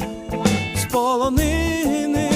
з.